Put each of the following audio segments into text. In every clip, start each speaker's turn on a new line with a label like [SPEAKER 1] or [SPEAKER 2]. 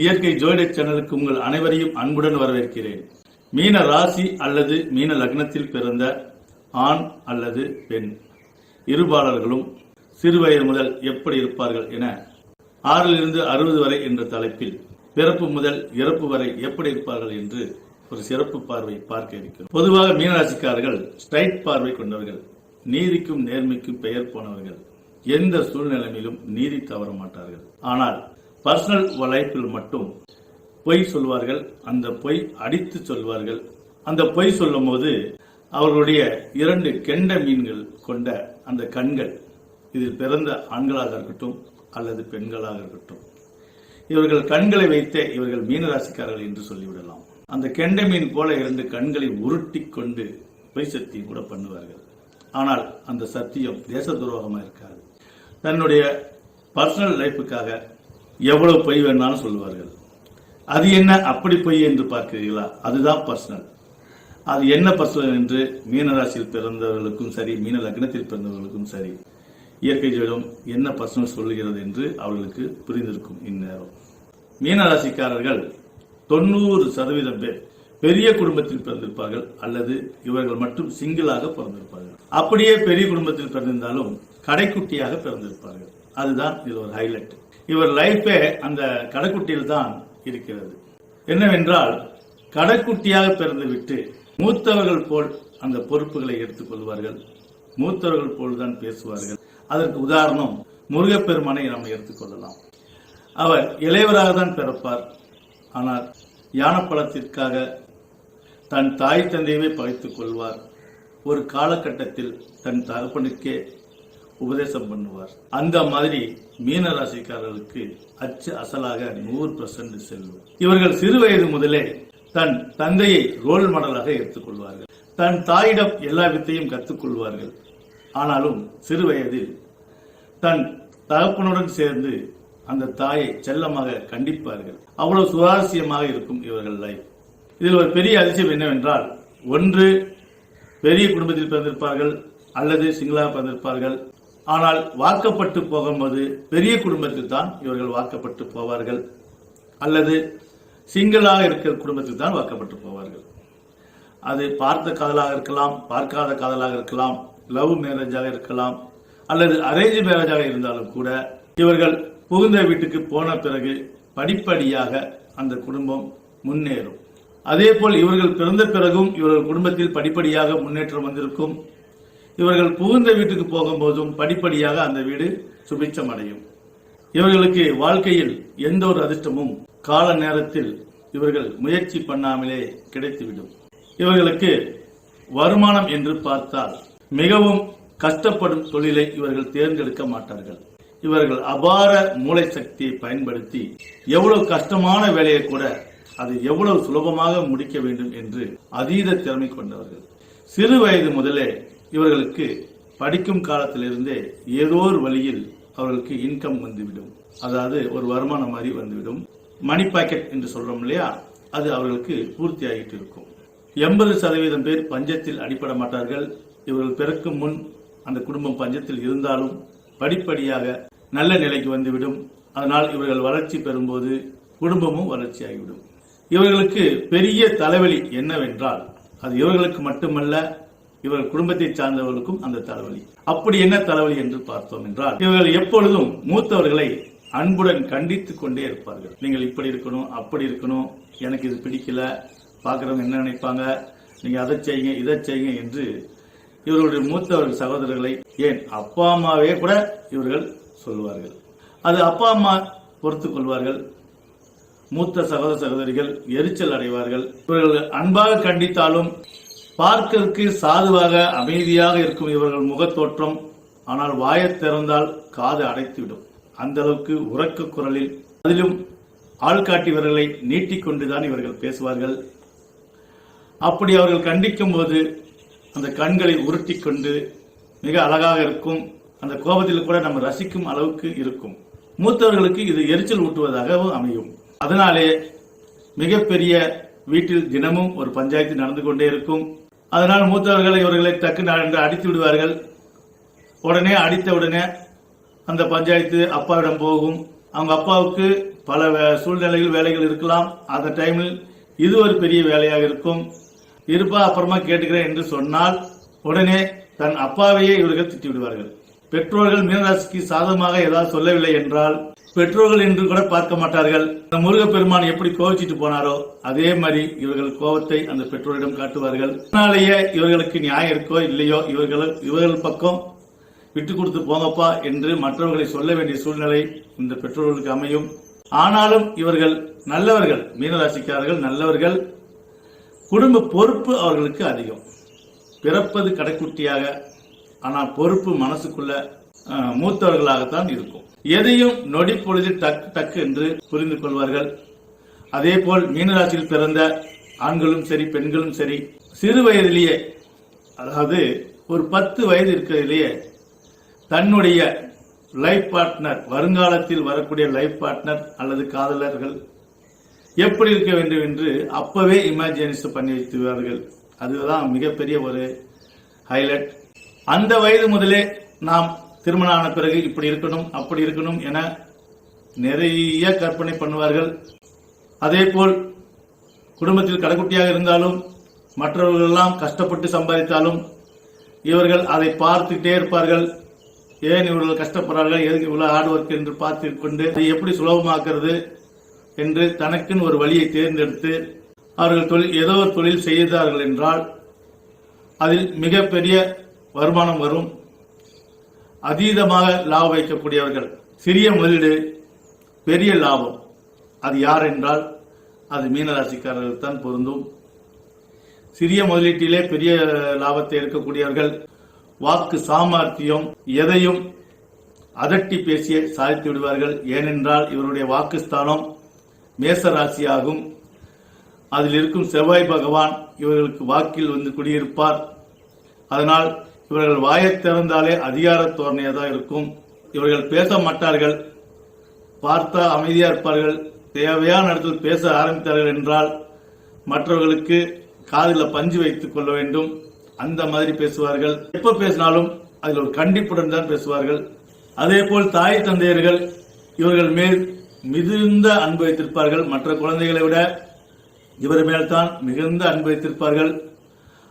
[SPEAKER 1] இயற்கை ஜோதிட சேனலுக்கு உங்கள் அனைவரையும் அன்புடன் வரவேற்கிறேன். மீன ராசி அல்லது மீன லக்னத்தில் பிறந்த ஆண் அல்லது பெண். இருபாளர்களும் சிறுவயது முதல் எப்படி இருப்பார்கள் என ஆறிலிருந்து அறுபது வரை என்ற தலைப்பில் பிறப்பு முதல் இறப்பு வரை எப்படி இருப்பார்கள் என்று ஒரு சிறப்பு பார்வை பார்க்க இருக்கிறோம். பொதுவாக மீனராசிக்காரர்கள் ஸ்ட்ரைட் பார்வை கொண்டவர்கள் நீதிக்கும் நேர்மைக்கும் பெயர் போனவர்கள். எந்த சூழ்நிலையிலும் நீதி தவற மாட்டார்கள். ஆனால் பர்சனல் லைஃப்பில் மட்டும் பொய் சொல்வார்கள் அந்த பொய் அடித்து சொல்வார்கள். அந்த பொய் சொல்லும் போது அவர்களுடைய இரண்டு கெண்ட மீன்கள் கொண்ட அந்த கண்கள் இதில் பிறந்த ஆண்களாக இருக்கட்டும் அல்லது பெண்களாக இருக்கட்டும். இவர்கள் கண்களை வைத்தே இவர்கள் மீனராசிக்காரர்கள் என்று சொல்லிவிடலாம். அந்த கெண்ட மீன் போல இரண்டு கண்களை உருட்டி கொண்டு பொய் சத்தியம் கூட பண்ணுவார்கள். ஆனால் அந்த சத்தியம் தேச துரோகமாக இருக்காது. தன்னுடைய பர்சனல் லைஃபுக்காக எவ்வளவு பொய் வேணாலும் சொல்லுவார்கள். அது என்ன அப்படி பொய் என்று பார்க்கிறீர்களா? அதுதான் பர்சனல் அது என்ன பர்சனல் என்று மீனராசியில் பிறந்தவர்களுக்கும் சரி மீன லக்னத்தில் பிறந்தவர்களுக்கும் சரி இயற்கை ஜோடம் என்ன பர்சனல் சொல்லுகிறது என்று அவர்களுக்கு புரிந்திருக்கும் இந்நேரம். மீனராசிக்காரர்கள் தொண்ணூறு சதவீதம் பேர் பெரிய குடும்பத்தில் பிறந்திருப்பார்கள் அல்லது இவர்கள் மட்டும் சிங்கிளாக பிறந்திருப்பார்கள். அப்படியே பெரிய குடும்பத்தில் பிறந்திருந்தாலும் கடைக்குட்டியாக பிறந்திருப்பார்கள். அதுதான் இது ஒரு ஹைலைட் இவர் லைஃபே அந்த கடைக்குட்டியில் தான் இருக்கிறது. என்னவென்றால் கடைக்குட்டியாக பிறந்துவிட்டு மூத்தவர்கள் போல் அந்த பொறுப்புகளை எடுத்துக்கொள்வார்கள் மூத்தவர்கள் போல் தான் பேசுவார்கள். அதற்கு உதாரணம் முருகப்பெருமானை நாம் எடுத்துக்கொள்ளலாம் அவர் இளையவராக தான் பிறப்பார். ஆனால் யானப்பழத்திற்காக தன் தாய் தந்தையவே பகைத்துக் கொள்வார். ஒரு காலகட்டத்தில் தன் தகப்பனுக்கே உபதேசம் பண்ணுவார். அந்த மாதிரி மீன ராசிக்காரர்களுக்கு அச்சு அசலாக நூறு பர்சன்ட் செல்லும் இவர்கள் சிறு வயது முதலே தன் தந்தையை ரோல் மாடலாக எடுத்துக்கொள்வார்கள். தன் தாயிடம் எல்லா வித்தையும் கற்றுக்கொள்வார்கள் ஆனாலும் சிறு வயதில் தன் தகப்பனுடன் சேர்ந்து அந்த தாயை செல்லமாக கண்டிப்பார்கள். அவ்வளவு சுவாரஸ்யமாக இருக்கும் இவர்கள் லைஃப் இதில் ஒரு பெரிய அதிசயம் என்னவென்றால் ஒன்று பெரிய குடும்பத்தில் பிறந்திருப்பார்கள் அல்லது சிங்களாக பிறந்திருப்பார்கள். ஆனால் வாக்கப்பட்டு போகும்போது பெரிய குடும்பத்தில் தான் இவர்கள் வாக்கப்பட்டு போவார்கள். அல்லது சிங்களாக இருக்கிற குடும்பத்தில் தான் வாக்கப்பட்டு போவார்கள். அது பார்த்த காதலாக இருக்கலாம் பார்க்காத காதலாக இருக்கலாம் லவ் மேரேஜாக இருக்கலாம் அல்லது அரேஞ்ச் மேரேஜாக இருந்தாலும் கூட இவர்கள் புகுந்த வீட்டுக்கு போன பிறகு படிப்படியாக அந்த குடும்பம் முன்னேறும். அதே போல் இவர்கள் பிறந்த பிறகும் இவர்கள் குடும்பத்தில் படிப்படியாக முன்னேற்றம் வந்திருக்கும். இவர்கள் புகுந்த வீட்டுக்கு போகும்போதும் படிப்படியாக அந்த வீடு சுபிச்சம் அடையும் இவர்களுக்கு வாழ்க்கையில் எந்த ஒரு அதிர்ஷ்டமும் கால நேரத்தில் இவர்கள் முயற்சி பண்ணாமலே கிடைத்துவிடும். இவர்களுக்கு வருமானம் என்று பார்த்தால் மிகவும் கஷ்டப்படும் தொழிலை இவர்கள் தேர்ந்தெடுக்க மாட்டார்கள். இவர்கள் அபார மூளை சக்தியை பயன்படுத்தி எவ்வளவு கஷ்டமான வேலையை கூட அதை எவ்வளவு சுலபமாக முடிக்க வேண்டும் என்று அதீத திறமை கொண்டவர்கள். சிறு வயது முதலே இவர்களுக்கு படிக்கும் காலத்திலிருந்தே ஏதோ ஒரு வழியில் அவர்களுக்கு இன்கம் வந்துவிடும். அதாவது ஒரு வருமானம் மாதிரி வந்துவிடும். மணி பாக்கெட் என்று சொல்றோம் இல்லையா? அது அவர்களுக்கு பூர்த்தி ஆகிட்டு இருக்கும். எண்பது சதவீதம் பேர் பஞ்சத்தில் அடிபட மாட்டார்கள். இவர்கள் பிறக்கும் முன் அந்த குடும்பம் பஞ்சத்தில் இருந்தாலும் படிப்படியாக நல்ல நிலைக்கு வந்துவிடும். அதனால் இவர்கள் வளர்ச்சி பெறும்போது குடும்பமும் வளர்ச்சியாகிவிடும். இவர்களுக்கு பெரிய தலைவலி என்னவென்றால் அது இவர்களுக்கு மட்டுமல்ல இவர்கள் குடும்பத்தை சார்ந்தவர்களுக்கும் அந்த தலைவலி. அப்படி என்ன தலைவலி என்று பார்த்தோம் என்றால் இவர்கள் எப்பொழுதும் மூத்தவர்களை அன்புடன் கண்டித்துக் கொண்டே இருப்பார்கள். நீங்கள் இப்படி இருக்கணும் அப்படி இருக்கணும் எனக்கு இது பிடிக்கல பார்க்குறவங்க என்ன நினைப்பாங்க நீங்க அதை செய்யுங்க இதை செய்யுங்க என்று இவர்களுடைய மூத்தவர்கள் சகோதரர்களை ஏன் அப்பா அம்மாவே கூட இவர்கள் சொல்லுவார்கள். அது அப்பா அம்மா பொறுத்துக் கொள்வார்கள். மூத்த சகோதர சகோதரிகள் எரிச்சல் அடைவார்கள். இவர்கள் அன்பாக கண்டித்தாலும் பார்க்கற்கு சாதுவாக அமைதியாக இருக்கும் இவர்கள் முகத்தோற்றம் ஆனால் வாயத் திறந்தால் காது அடைத்துவிடும். அந்த அளவுக்கு உறக்க குரலில் அதிலும் ஆள்காட்டி நீட்டிக்கொண்டுதான் இவர்கள் பேசுவார்கள். அப்படி அவர்கள் கண்டிக்கும் போது அந்த கண்களை உருட்டிக் கொண்டு மிக அழகாக இருக்கும் அந்த கோபத்தில் கூட நம்ம ரசிக்கும் அளவுக்கு இருக்கும். மூத்தவர்களுக்கு இது எரிச்சல் ஊட்டுவதாகவும் அமையும். அதனாலே மிகப்பெரிய வீட்டில் தினமும் ஒரு பஞ்சாயத்து நடந்து கொண்டே இருக்கும். அதனால் மூத்தவர்கள் இவர்களை டக்கு என்று அடித்து விடுவார்கள். உடனே அடித்த உடனே அந்த பஞ்சாயத்து அப்பாவிடம் போகும். அவங்க அப்பாவுக்கு பல வே- சூழ்நிலைகள் வேலைகள் இருக்கலாம். அந்த டைமில் இது ஒரு பெரிய வேலையாக இருக்கும். இருப்பா அப்புறமா கேட்டுக்கிறேன் என்று சொன்னால் உடனே தன் அப்பாவையே இவர்கள் திட்டி விடுவார்கள் பெற்றோர்கள் மீனராசிக்கு சாதகமாக ஏதாவது சொல்லவில்லை என்றால் பெற்றோர்கள் என்று கூட பார்க்க மாட்டார்கள். அந்த முருகப்பெருமான் எப்படி கோவிச்சிட்டு போனாரோ அதே மாதிரி இவர்கள் கோபத்தை அந்த பெற்றோரிடம் காட்டுவார்கள். அதனாலேயே இவர்களுக்கு நியாயம் இருக்கோ இல்லையோ இவர்கள் இவர்கள் பக்கம் விட்டு கொடுத்து போங்கப்பா என்று மற்றவர்களை சொல்ல வேண்டிய சூழ்நிலை இந்த பெற்றோர்களுக்கு அமையும். ஆனாலும் இவர்கள் நல்லவர்கள் மீனராசிக்காரர்கள் நல்லவர்கள். குடும்ப பொறுப்பு அவர்களுக்கு அதிகம். பிறப்பது கடைக்குட்டியாக ஆனால் பொறுப்பு மனசுக்குள்ள மூத்தவர்களாகத்தான் இருக்கும். எதையும் நொடி பொழுதில் டக்கு டக்கு என்று புரிந்து கொள்வார்கள். அதே போல் மீனராசியில் பிறந்த ஆண்களும் சரி பெண்களும் சரி சிறு வயதிலேயே அதாவது ஒரு பத்து வயது இருக்கிறதிலேயே தன்னுடைய லைஃப் பார்ட்னர் வருங்காலத்தில் வரக்கூடிய லைஃப் பார்ட்னர் அல்லது காதலர்கள் எப்படி இருக்க வேண்டும் என்று அப்பவே இமேஜினேஷன் பண்ணி வைத்துவார்கள். அதுதான் மிகப்பெரிய ஒரு ஹைலைட் அந்த வயது முதலே நாம் திருமணம் ஆன பிறகு இப்படி இருக்கணும் அப்படி இருக்கணும் என நிறைய கற்பனை பண்ணுவார்கள். அதேபோல் குடும்பத்தில் கடைக்குட்டியாக இருந்தாலும் மற்றவர்கள் எல்லாம் கஷ்டப்பட்டு சம்பாதித்தாலும் இவர்கள் அதை பார்த்துட்டே இருப்பார்கள். ஏன் இவர்கள் கஷ்டப்படுறார்கள்? எதுக்கு இவ்வளவு ஹார்ட் ஒர்க் என்று பார்த்து கொண்டு அதை எப்படி சுலபமாக்குறது என்று தனக்குன்னு ஒரு வழியை தேர்ந்தெடுத்து அவர்கள் தொழில் ஏதோ ஒரு தொழில் செய்தார்கள் என்றால் அதில் மிகப்பெரிய வருமானம் வரும். அதீதமாக லாபம் வைக்கக்கூடியவர்கள். சிறிய முதலீடு பெரிய லாபம். அது யார் என்றால் அது மீனராசிக்காரர்கள் தான் பொருந்தும். சிறிய முதலீட்டிலே பெரிய லாபத்தை எடுக்கக்கூடியவர்கள் வாக்கு சாமர்த்தியம் எதையும் அதட்டி பேசிய சாதித்து விடுவார்கள். ஏனென்றால் இவருடைய வாக்குஸ்தானம் மேச ராசியாகும் அதில் இருக்கும் செவ்வாய் பகவான் இவர்களுக்கு வாக்கில் வந்து குடியிருப்பார். அதனால் இவர்கள் வாயை திறந்தாலே அதிகார தோரணையாக தான் இருக்கும். இவர்கள் பேச மாட்டார்கள். பார்த்தா அமைதியா இருப்பார்கள். தேவையான இடத்தில் பேச ஆரம்பித்தார்கள் என்றால் மற்றவர்களுக்கு காதில் பஞ்சு வைத்துக் கொள்ள வேண்டும். அந்த மாதிரி பேசுவார்கள். எப்ப பேசினாலும் அதில் ஒரு கண்டிப்புடன் தான் பேசுவார்கள். அதே போல் தாய் தந்தையர்கள் இவர்கள் மேல் மிகுந்த அன்பு வைத்திருப்பார்கள். மற்ற குழந்தைகளை விட இவர் மேல்தான் மிகுந்த அன்பு வைத்திருப்பார்கள்.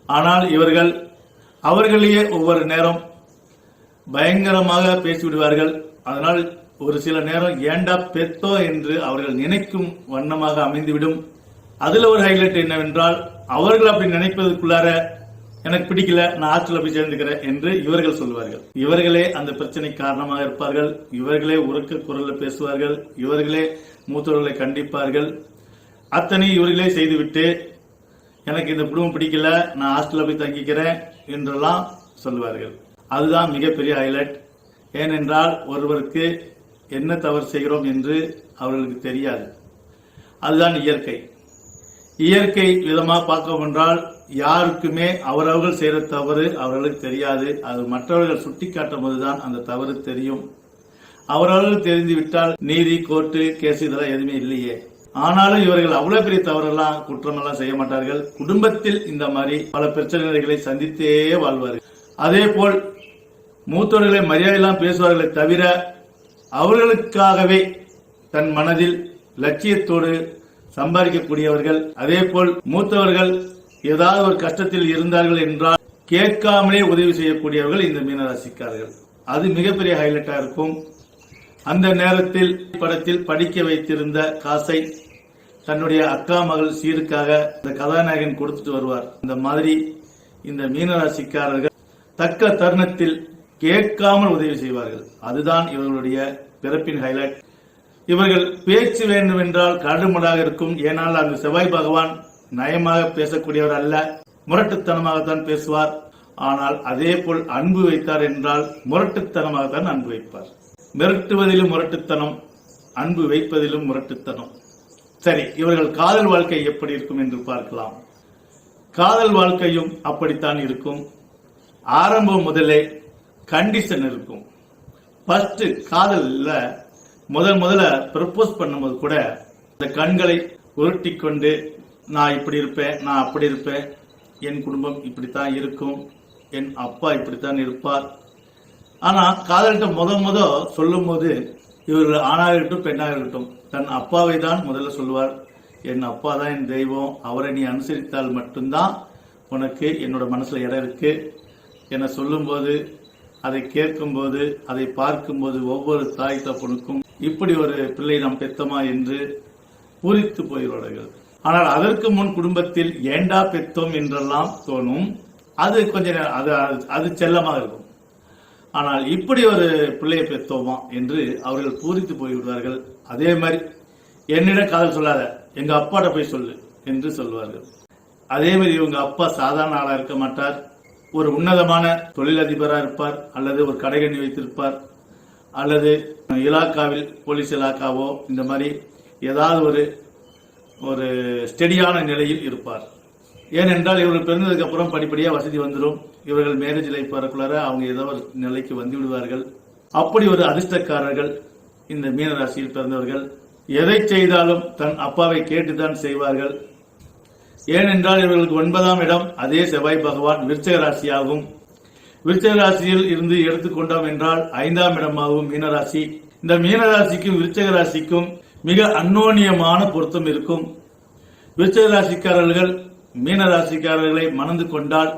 [SPEAKER 1] ஆனால் இவர்கள் அவர்களையே ஒவ்வொரு நேரம் பயங்கரமாக பேசிவிடுவார்கள். அதனால் ஒரு சில நேரம் ஏண்டா பெத்தோ என்று அவர்கள் நினைக்கும் வண்ணமாக அமைந்துவிடும். அதில் ஒரு ஹைலைட் என்னவென்றால் அவர்கள் அப்படி நினைப்பதற்குள்ளார எனக்கு பிடிக்கல நான் ஆற்றில் போய் சேர்ந்துக்கிறேன் என்று இவர்கள் சொல்வார்கள் இவர்களே அந்த பிரச்சனை காரணமாக இருப்பார்கள். இவர்களே உறக்க குரலில் பேசுவார்கள். இவர்களே மூத்தவர்களை கண்டிப்பார்கள். அத்தனை இவர்களே செய்துவிட்டு எனக்கு இந்த குடும்பம் பிடிக்கல நான் ஹாஸ்டலில் போய் தங்கிக்கிறேன். என்றெல்லாம் சொல்லுவார்கள். அதுதான் மிகப்பெரிய ஹைலைட் ஏனென்றால் ஒருவருக்கு என்ன தவறு செய்கிறோம் என்று அவர்களுக்கு தெரியாது. அதுதான் இயற்கை. இயற்கை விதமாக பார்க்க என்றால் யாருக்குமே அவரவர்கள் செய்கிற தவறு அவர்களுக்கு தெரியாது. அது மற்றவர்கள் சுட்டிக்காட்டும் போதுதான் அந்த தவறு தெரியும். அவரவர்கள் தெரிந்துவிட்டால் நீதி கோர்ட்டு கேஸ் இதெல்லாம் எதுவுமே இல்லையே. ஆனாலும் இவர்கள் அவ்வளவு பெரிய தவறெல்லாம் குற்றமெல்லாம் செய்ய மாட்டார்கள். குடும்பத்தில் இந்த மாதிரி பல பிரச்சனைகளை சந்தித்தே வாழ்வார்கள். அதே போல் மூத்தவர்களை மரியாதையெல்லாம் பேசுவார்களே தவிர அவர்களுக்காகவே தன் மனதில் லட்சியத்தோடு சம்பாதிக்கக்கூடியவர்கள். அதே போல் மூத்தவர்கள் ஏதாவது ஒரு கஷ்டத்தில் இருந்தார்கள் என்றால் கேட்காமலே உதவி செய்யக்கூடியவர்கள் இந்த மீனராசிக்காரர்கள். அது மிகப்பெரிய ஹைலைட்டா இருக்கும். அந்த நேரத்தில் படத்தில் படிக்க வைத்திருந்த காசை தன்னுடைய அக்கா மகள் சீருக்காக இந்த கதாநாயகன் கொடுத்துட்டு வருவார். இந்த மாதிரி இந்த மீனராசிக்காரர்கள் தக்க தருணத்தில் கேட்காமல் உதவி செய்வார்கள். அதுதான் இவர்களுடைய பிறப்பின் ஹைலைட் இவர்கள் பேச்சு வேண்டும் என்றால் கடுமடாக இருக்கும். ஏனால் அந்த செவ்வாய் பகவான் நயமாக பேசக்கூடியவர் அல்ல. முரட்டுத்தனமாகத்தான் பேசுவார். ஆனால் அதே போல் அன்பு வைத்தார் என்றால் முரட்டுத்தனமாகத்தான் அன்பு வைப்பார். மிரட்டுவதிலும் முரட்டுத்தனம் அன்பு வைப்பதிலும் முரட்டுத்தனம். சரி இவர்கள் காதல் வாழ்க்கை எப்படி இருக்கும் என்று பார்க்கலாம். காதல் வாழ்க்கையும் அப்படித்தான் இருக்கும். ஆரம்பம் முதலே கண்டிஷன் இருக்கும். ஃபர்ஸ்ட் காதலில் முதல் முதல்ல ப்ரப்போஸ் பண்ணும்போது கூட இந்த கண்களை உருட்டி கொண்டு நான் இப்படி இருப்பேன் நான் அப்படி இருப்பேன் என் குடும்பம் இப்படித்தான் இருக்கும் என் அப்பா இப்படித்தான் இருப்பார். ஆனால் காதல்கிட்ட முத முத சொல்லும்போது இவர்கள் ஆணாக இருக்கட்டும் பெண்ணாக இருக்கட்டும் தன் அப்பாவை தான் முதல்ல சொல்லுவார். என் அப்பா தான் என் தெய்வம். அவரை நீ அனுசரித்தால் மட்டும்தான் உனக்கு என்னோட மனசில் இடம் இருக்கு. என சொல்லும்போது அதை கேட்கும்போது அதை பார்க்கும்போது ஒவ்வொரு தாய் தப்பனுக்கும் இப்படி ஒரு பிள்ளை நாம் பெத்தமா? என்று பூரித்து போயிடுவார்கள் ஆனால் அதற்கு முன் குடும்பத்தில் ஏண்டா பெத்தோம்? என்றெல்லாம் தோணும். அது கொஞ்சம் நேரம் அது அது- அது செல்லமாக இருக்கும். ஆனால் இப்படி ஒரு பிள்ளையை பெற்றோமா என்று அவர்கள் பூரித்து போய்விடுவார்கள். அதே மாதிரி என்னிடம் காதல் சொல்லாத எங்க அப்பாட்ட போய் சொல்லு என்று சொல்வார்கள். அதே மாதிரி இவங்க அப்பா சாதாரண ஆளா இருக்க மாட்டார். ஒரு உன்னதமான தொழிலதிபராக இருப்பார் அல்லது ஒரு கடைகண்ணி வைத்திருப்பார் அல்லது இலாக்காவில் போலீஸ் இலாக்காவோ இந்த மாதிரி ஏதாவது ஒரு ஒரு ஸ்டெடியான நிலையில் இருப்பார். ஏனென்றால் இவர்கள் பிறந்ததுக்கு அப்புறம் படிப்படியாக வசதி வந்துடும் இவர்கள் மேரேஜ் லைஃப் வரக்குள்ளார அவங்க ஏதோ ஒரு நிலைக்கு வந்து விடுவார்கள். அப்படி ஒரு அதிர்ஷ்டக்காரர்கள் இந்த மீனராசியில் பிறந்தவர்கள். எதை செய்தாலும் தன் அப்பாவை கேட்டுதான் செய்வார்கள். ஏனென்றால் இவர்களுக்கு ஒன்பதாம் இடம் அதே செவ்வாய் பகவான் விருச்சக ராசியாகும். விருச்சக ராசியில் இருந்து எடுத்துக்கொண்டோம் என்றால் ஐந்தாம் இடமாகவும் மீனராசி. இந்த மீனராசிக்கும் விருச்சக ராசிக்கும் மிக அந்யோன்யமான பொருத்தம் இருக்கும். விருச்சக ராசிக்காரர்கள் மீனராசிக்காரர்களை மணந்து கொண்டால்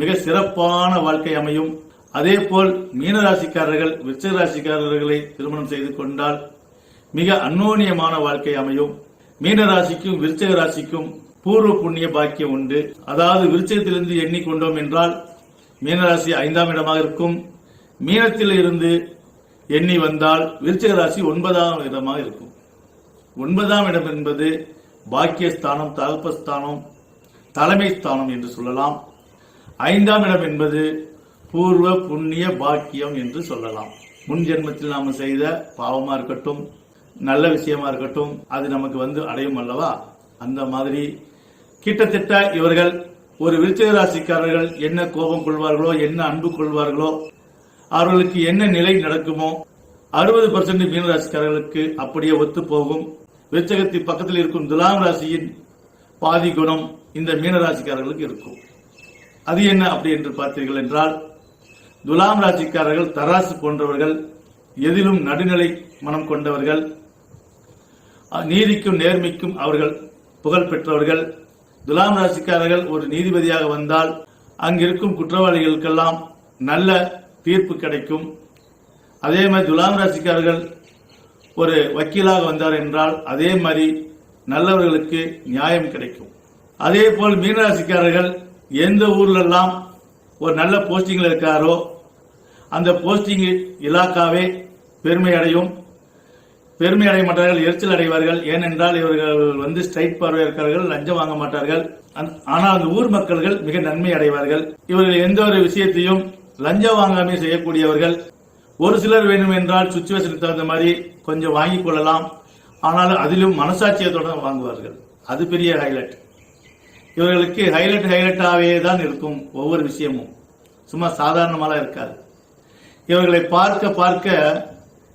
[SPEAKER 1] மிக சிறப்பான வாழ்க்கை அமையும். அதே போல் மீனராசிக்காரர்கள் ராசிக்காரர்களை திருமணம் செய்து கொண்டால் மிக அந்நோனியமான வாழ்க்கை அமையும். மீனராசிக்கும் விருச்சக ராசிக்கும் பூர்வ புண்ணிய பாக்கியம் உண்டு. அதாவது விருச்சகத்திலிருந்து எண்ணிக்கொண்டோம் என்றால் மீனராசி ஐந்தாம் இடமாக இருக்கும். மீனத்தில் இருந்து எண்ணி வந்தால் விருச்சக ராசி ஒன்பதாம் இடமாக இருக்கும். ஒன்பதாம் இடம் என்பது பாக்கியஸ்தானம் தகப்பஸ்தானம் தலைமை ஸ்தானம் என்று சொல்லலாம். ஐந்தாம் இடம் என்பது பூர்வ புண்ணிய பாக்கியம் என்று சொல்லலாம். முன் ஜென்மத்தில் நாம் செய்த பாவமா இருக்கட்டும் நல்ல விஷயமா இருக்கட்டும் அது நமக்கு வந்து அடையும் அல்லவா? அந்த மாதிரி கிட்டத்தட்ட இவர்கள் ஒரு விருச்சிக ராசிக்காரர்கள் என்ன கோபம் கொள்வார்களோ என்ன அன்பு கொள்வார்களோ அவர்களுக்கு என்ன நிலை நடக்குமோ அறுபது பர்சன்ட் மீனராசிக்காரர்களுக்கு அப்படியே ஒத்து போகும். விருச்சகத்தின் பக்கத்தில் இருக்கும் துலாம் ராசியின் பாதி குணம் இந்த மீனராசிக்காரர்களுக்கு இருக்கும். அது என்ன அப்படி என்று பார்த்தீர்கள் என்றால் துலாம் ராஜிக்காரர்கள் தராசு போன்றவர்கள் எதிலும் நடுநிலை மனம் கொண்டவர்கள் நீதிக்கும் நேர்மைக்கும் அவர்கள் புகழ் பெற்றவர்கள். துலாம் ராசிக்காரர்கள் ஒரு நீதிபதியாக வந்தால் அங்கிருக்கும் குற்றவாளிகளுக்கெல்லாம் நல்ல தீர்ப்பு கிடைக்கும். அதே மாதிரி துலாம் ராசிக்காரர்கள் ஒரு வக்கீலாக வந்தார் என்றால் அதே மாதிரி நல்லவர்களுக்கு நியாயம் கிடைக்கும். அதே போல் மீனராசிக்காரர்கள் எந்த ஊர்லெல்லாம் ஒரு நல்ல போஸ்டிங்கில் இருக்காரோ அந்த போஸ்டிங் இலாக்காவே பெருமை அடையும். பெருமை அடைய மாட்டார்கள் எரிச்சல் அடைவார்கள். ஏனென்றால் இவர்கள் வந்து ஸ்ட்ரைட் பார்வை இருக்கிறார்கள் லஞ்சம் வாங்க மாட்டார்கள். ஆனால் அந்த ஊர் மக்கள்கள் மிக நன்மை அடைவார்கள். இவர்கள் எந்த ஒரு விஷயத்தையும் லஞ்சம் வாங்காமல் செய்யக்கூடியவர்கள். ஒரு சிலர் வேணும் என்றால் சுச்சுவேஷனுக்கு தகுந்த மாதிரி கொஞ்சம் வாங்கிக் கொள்ளலாம். ஆனால் அதிலும் மனசாட்சியத்தோடு வாங்குவார்கள். அது பெரிய ஹைலைட் இவர்களுக்கு ஹைலைட் ஹைலைட்டாகவே தான் இருக்கும் ஒவ்வொரு விஷயமும். சும்மா சாதாரணமாலாம் இருக்காது. இவர்களை பார்க்க பார்க்க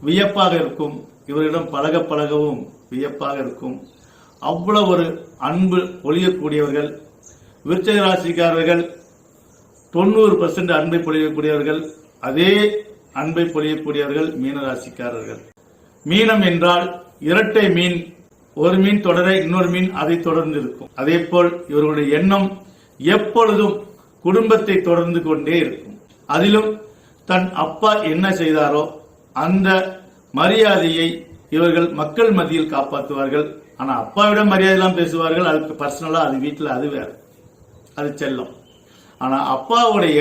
[SPEAKER 1] வியப்பாக இருக்கும். இவர்களிடம் பழக பழகவும் வியப்பாக இருக்கும். அவ்வளோ ஒரு அன்பு ஒழியக்கூடியவர்கள் விருச்சக ராசிக்காரர்கள் தொண்ணூறு பர்சன்ட் அன்பை பொழியக்கூடியவர்கள். அதே அன்பை பொழியக்கூடியவர்கள் மீன ராசிக்காரர்கள். மீனம் என்றால் இரட்டை மீன் ஒரு மீன் தொடர இன்னொரு மீன் அதை தொடர்ந்து இருக்கும் அதே போல் இவர்களுடைய எண்ணம் எப்பொழுதும் குடும்பத்தை தொடர்ந்து கொண்டே இருக்கும். அதிலும் தன் அப்பா என்ன செய்தாரோ அந்த மரியாதையை இவர்கள் மக்கள் மத்தியில் காப்பாற்றுவார்கள். ஆனால் அப்பாவிடம் மரியாதையெல்லாம் பேசுவார்கள். அதுக்கு பர்சனலாக அது வீட்டில் அது வேறு. அது செல்லும். ஆனால் அப்பாவுடைய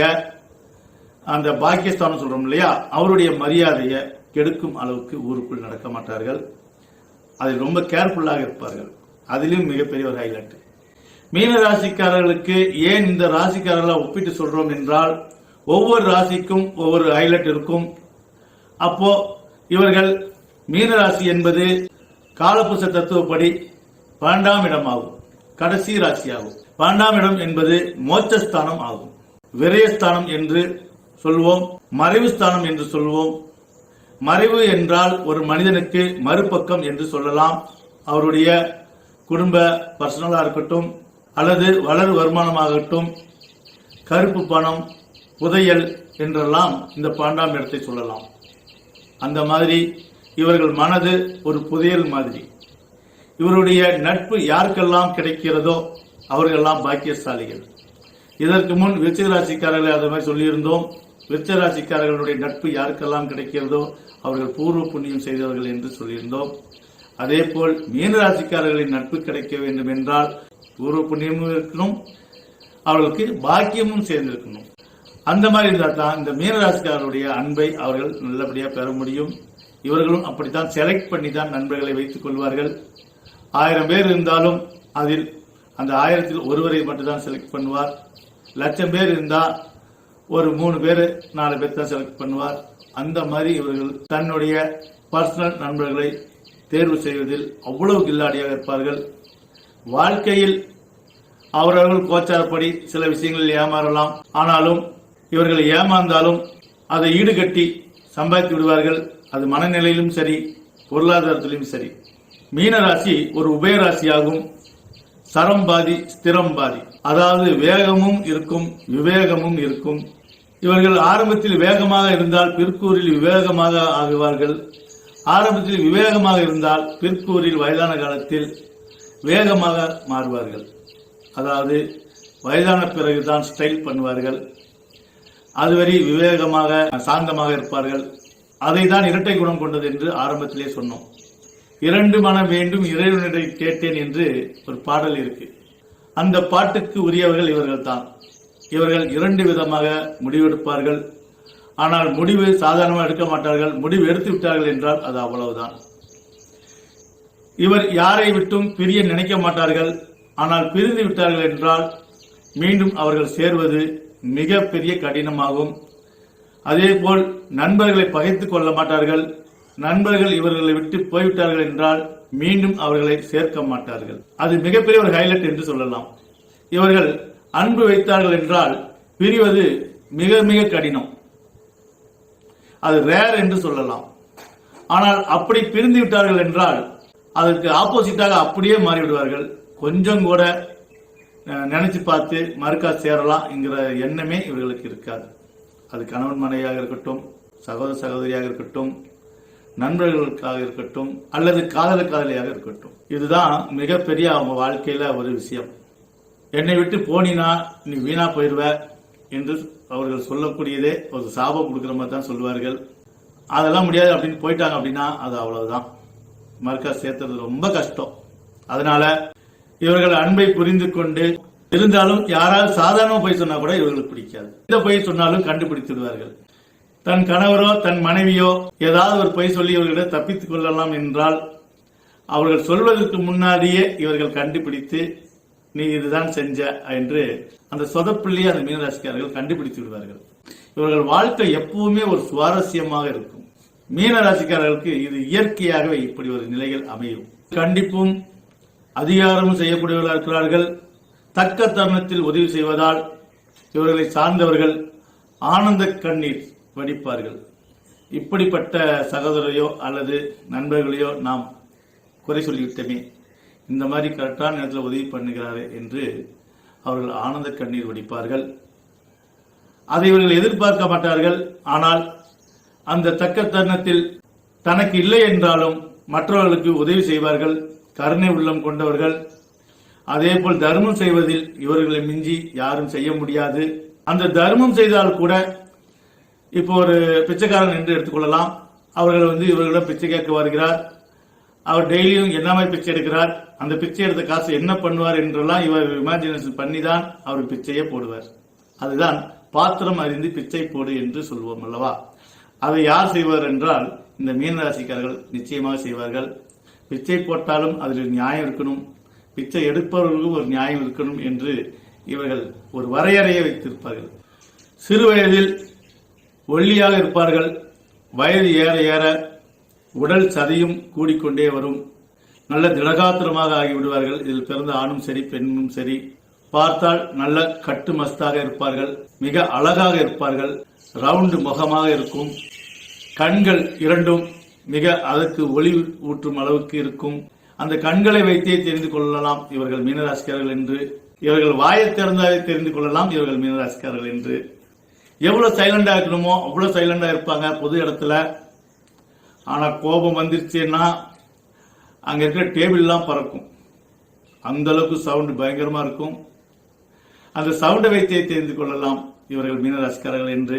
[SPEAKER 1] அந்த பாக்கியஸ்தானம் சொல்கிறோம் இல்லையா? அவருடைய மரியாதையை கெடுக்கும் அளவுக்கு ஊருக்குள் நடக்க மாட்டார்கள். அதில் ரொம்ப கேர்ஃபுல்லாக இருப்பார்கள். அதிலும் மிகப்பெரிய ஒரு ஹைலைட் மீன ராசிக்காரர்களுக்கு ஏன் இந்த ராசிக்காரர்களை ஒப்பிட்டு சொல்றோம் என்றால் ஒவ்வொரு ராசிக்கும் ஒவ்வொரு ஹைலைட் இருக்கும். அப்போ இவர்கள் மீன ராசி என்பது காலப்புச தத்துவப்படி பன்னெண்டாம் இடமாகும். கடைசி ராசியாகும். பன்னெண்டாம் இடம் என்பது மோட்சஸ்தானம் ஆகும். விரயஸ்தானம் என்று சொல்வோம் மறைவு ஸ்தானம் என்று சொல்வோம் மறைவு என்றால் ஒரு மனிதனுக்கு மறுபக்கம் என்று சொல்லலாம். அவருடைய குடும்ப பர்சனலாக இருக்கட்டும் அல்லது வளர் வருமானமாகட்டும் கருப்பு பணம் புதையல் என்றெல்லாம் இந்த பன்னெண்டாம் இடத்தை சொல்லலாம். அந்த மாதிரி இவர்கள் மனது ஒரு புதையல் மாதிரி. இவருடைய நட்பு யாருக்கெல்லாம் கிடைக்கிறதோ அவர்களெல்லாம் பாக்கியசாலிகள். இதற்கு முன் விருச்சிக ராசிக்காரர்களை அது மாதிரி சொல்லியிருந்தோம். விருச்சராசிக்காரர்களுடைய நட்பு யாருக்கெல்லாம் கிடைக்கிறதோ அவர்கள் பூர்வ புண்ணியம் செய்தவர்கள் என்று சொல்லியிருந்தோம். அதே போல் மீனராசிக்காரர்களின் நட்பு கிடைக்க வேண்டும் என்றால் பூர்வ புண்ணியமும் இருக்கணும் அவர்களுக்கு பாக்கியமும் சேர்ந்திருக்கணும். அந்த மாதிரி இருந்தால் தான் இந்த மீனராசிக்காரருடைய அன்பை அவர்கள் நல்லபடியாக பெற முடியும். இவர்களும் அப்படித்தான் செலக்ட் பண்ணி தான் நண்பர்களை வைத்துக் கொள்வார்கள். ஆயிரம் பேர் இருந்தாலும் அதில் அந்த ஆயிரத்தில் ஒருவரை மட்டும்தான் செலக்ட் பண்ணுவார். லட்சம் பேர் இருந்தால் ஒரு மூணு பேர் நாலு பேர் தான் செலக்ட் பண்ணுவார். அந்த மாதிரி இவர்கள் தன்னுடைய பர்சனல் நண்பர்களை தேர்வு செய்வதில் அவ்வளவு கில்லாடியாக இருப்பார்கள். வாழ்க்கையில் அவரவர்கள் கோச்சாரப்படி சில விஷயங்களில் ஏமாறலாம். ஆனாலும் இவர்கள் ஏமாந்தாலும் அதை ஈடுகட்டி சம்பாதித்து விடுவார்கள். அது மனநிலையிலும் சரி பொருளாதாரத்திலும் சரி. மீனராசி ஒரு உபயராசியாகும் சரம் பாதி ஸ்திரம் பாதி. அதாவது வேகமும் இருக்கும் விவேகமும் இருக்கும். இவர்கள் ஆரம்பத்தில் வேகமாக இருந்தால் பிற்கூரில் விவேகமாக ஆகுவார்கள். ஆரம்பத்தில் விவேகமாக இருந்தால் பிற்கூரில் வயதான காலத்தில் வேகமாக மாறுவார்கள். அதாவது வயதான பிறகுதான் ஸ்டைல் பண்ணுவார்கள். அதுவரை விவேகமாக சாந்தமாக இருப்பார்கள். அதை தான் இரட்டை குணம் கொண்டது என்று ஆரம்பத்திலே சொன்னோம். இரண்டு மனம் வேண்டும் இறைவனிடம் கேட்டேன் என்று ஒரு பாடல் இருக்கு. அந்த பாட்டுக்கு உரியவர்கள் இவர்கள் தான் இவர்கள் இரண்டு விதமாக முடிவெடுப்பார்கள். ஆனால் முடிவு சாதாரணமாக எடுக்க மாட்டார்கள். முடிவு எடுத்து விட்டார்கள் என்றால் அது அவ்வளவுதான். இவர் யாரை விட்டும் பிரிய நினைக்க மாட்டார்கள். ஆனால் பிரிந்து விட்டார்கள் என்றால் மீண்டும் அவர்கள் சேர்வது மிக பெரிய கடினமாகும். அதேபோல் நண்பர்களை பகைத்துக் கொள்ள மாட்டார்கள். நண்பர்கள் இவர்களை விட்டு போய்விட்டார்கள் என்றால் மீண்டும் அவர்களை சேர்க்க மாட்டார்கள். அது மிகப்பெரிய ஒரு ஹைலைட் என்று சொல்லலாம். இவர்கள் அன்பு வைத்தார்கள் என்றால் பிரிவது மிக மிக கடினம். அது ரேர் என்று சொல்லலாம். ஆனால் அப்படி பிரிந்து விட்டார்கள் என்றால் அதற்கு ஆப்போசிட்டாக அப்படியே மாறிவிடுவார்கள். கொஞ்சம் கூட நினைச்சு பார்த்து மறுக்கா சேரலாம் என்கிற எண்ணமே இவர்களுக்கு இருக்காது. அது கணவன் மனைவியாக இருக்கட்டும் சகோதர சகோதரியாக இருக்கட்டும் நண்பர்களுக்காக இருக்கட்டும் அல்லது காதல் காதலியாக இருக்கட்டும். இதுதான் மிகப்பெரிய அவங்க வாழ்க்கையில ஒரு விஷயம். என்னை விட்டு போனினா நீ வீணா போயிடுவ என்று அவர்கள் சொல்லக்கூடியதே ஒரு சாபம் கொடுக்குற மாதிரி தான் சொல்லுவார்கள் அதெல்லாம் முடியாது அப்படின்னு போயிட்டாங்க அப்படின்னா அது அவ்வளவுதான். மறுக்கா சேர்த்துறது ரொம்ப கஷ்டம். அதனால இவர்கள் அன்பை புரிந்து கொண்டு இருந்தாலும் யாராவது சாதாரண போய் சொன்னா கூட இவர்களுக்கு பிடிக்காது. இந்த பொய் சொன்னாலும் கண்டுபிடித்துடுவார்கள். தன் கணவரோ தன் மனைவியோ ஏதாவது ஒரு பொய் சொல்லி இவர்களிடம் தப்பித்துக் கொள்ளலாம் என்றால் அவர்கள் சொல்வதற்கு முன்னாடியே இவர்கள் கண்டுபிடித்து நீ இதுதான் செஞ்ச என்று அந்த சொதப்பிள்ளையை அந்த மீனராசிக்காரர்கள் கண்டுபிடித்து விடுவார்கள். இவர்கள் வாழ்க்கை எப்பவுமே ஒரு சுவாரஸ்யமாக இருக்கும். மீனராசிக்காரர்களுக்கு இது இயற்கையாகவே இப்படி ஒரு நிலைகள் அமையும். கண்டிப்பும் அதிகாரமும் செய்யக்கூடியவர்களாக இருக்கிறார்கள். தக்க தருணத்தில் உதவி செய்வதால் இவர்களை சார்ந்தவர்கள் ஆனந்த கண்ணீர் வடிப்பார்கள். இப்படிப்பட்ட சகோதரையோ அல்லது நண்பர்களையோ நாம் குறை சொல்லிவிட்டமே. இந்த மாதிரி கரெக்டான நேரத்தில் உதவி பண்ணுகிறாரே என்று அவர்கள் ஆனந்த கண்ணீர் வடிப்பார்கள். அதை இவர்கள் எதிர்பார்க்க மாட்டார்கள் ஆனால் அந்த தக்க தருணத்தில் தனக்கு இல்லை என்றாலும் மற்றவர்களுக்கு உதவி செய்வார்கள். கருணை உள்ளம் கொண்டவர்கள். அதேபோல் தர்மம் செய்வதில் இவர்களை மிஞ்சி யாரும் செய்ய முடியாது. அந்த தர்மம் செய்தால் கூட இப்போ ஒரு பிச்சைக்காரன் என்று எடுத்துக்கொள்ளலாம். அவர்கள் வந்து இவர்களிடம் பிச்சை கேட்க வருகிறார். அவர் டெய்லியும் என்ன மாதிரி பிச்சை எடுக்கிறார்? அந்த பிச்சை எடுத்த காசு என்ன பண்ணுவார் என்றெல்லாம் இவர் இமேஜினேஷன் பண்ணி தான் அவர் பிச்சையே போடுவார். அதுதான் பாத்திரம் அறிந்து பிச்சை போடு என்று சொல்வோம் அல்லவா? அதை யார் செய்வார் என்றால் இந்த மீனராசிக்காரர்கள் நிச்சயமாக செய்வார்கள். பிச்சை போட்டாலும் அதில் நியாயம் இருக்கணும். பிச்சை எடுப்பவர்களுக்கும் ஒரு நியாயம் இருக்கணும் என்று இவர்கள் ஒரு வரையறையை வைத்திருப்பார்கள். சிறு வயதில் ஒல்லியாக இருப்பார்கள். வயது ஏற ஏற உடல் சதையும் கூடிக்கொண்டே வரும். நல்ல திடகாத்திரமாக ஆகிவிடுவார்கள். இதில் பிறந்த ஆணும் சரி பெண்ணும் சரி. பார்த்தால் நல்ல கட்டு மஸ்தாக இருப்பார்கள். மிக அழகாக இருப்பார்கள். ரவுண்டு முகமாக இருக்கும். கண்கள் இரண்டும் மிக அதற்கு ஒளி ஊற்றும் அளவுக்கு இருக்கும். அந்த கண்களை வைத்தே தெரிந்து கொள்ளலாம் இவர்கள் மீனராசிக்காரர்கள் என்று. இவர்கள் வாயை திறந்தாலே தெரிந்து கொள்ளலாம் இவர்கள் மீனராசிக்காரர்கள் என்று. எவ்வளவு சைலண்டா இருக்கணுமோ அவ்வளவு சைலண்டா இருப்பாங்க. பொது இடத்துல ஆனால் கோபம் வந்துருச்சுன்னா அங்கே இருக்கிற டேபிள்லாம் பறக்கும். அந்த அளவுக்கு பயங்கரமாக இருக்கும். அந்த சவுண்டை வைத்தே தெரிந்து கொள்ளலாம் இவர்கள் மீனராசிக்காரர்கள் என்று.